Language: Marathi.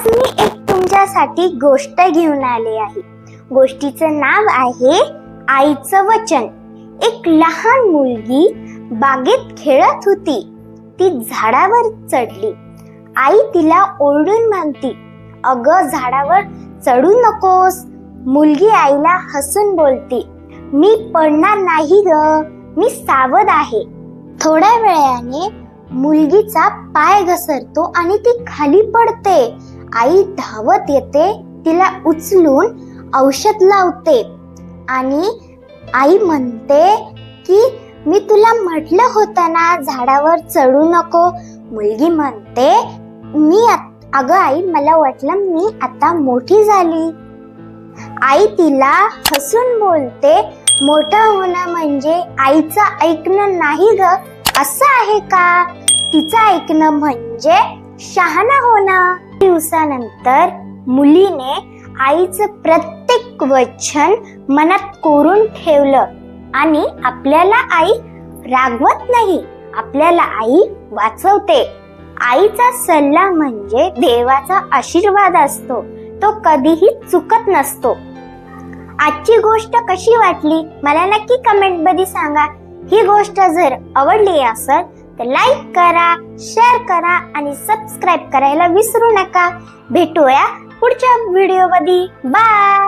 आज मी एक तुमच्यासाठी गोष्ट घेऊन आले आहे. गोष्टीचं नाव आहे आईचं वचन. एक लहान मुलगी बागेत खेळत होती. ती झाडावर चढली. आई तिला ओरडून म्हणती अगं झाडावर चढू नकोस. मुलगी आईला हसून बोलते मी पडणार नाही ग मी सावध आहे. थोड्या वेळाने मुलगीचा पाय घसरतो आणि ती खाली पडते. आई धावत येते तिला उचलून औषध लावते. आणि आई म्हणते की मी तुला म्हटलं होतं ना झाडावर चढू नको. मुलगी म्हणते मी अगं आई मला वाटलं मी आता मोठी झाली. आई तिला हसून बोलते मोठं होणं म्हणजे आईचं ऐकणं नाही ग असं आहे का? तिचं ऐकणं म्हणजे शहाणा होणं दिवसानंतर मुलीने आईचं प्रत्येक वचन मनात कोरून ठेवलं आणि आपल्याला आई रागवत नाही आपल्याला आई वाचवते. आईचा सल्ला म्हणजे देवाचा आशीर्वाद असतो तो कधीही चुकत नसतो. आजची गोष्ट कशी वाटली? मला नक्की कमेंटमध्ये सांगा. ही गोष्ट जर आवडली असेल तर लाईक करा शेअर करा आणि सबस्क्राईब करायला विसरू नका. भेटूया पुढच्या व्हिडिओमध्ये बाय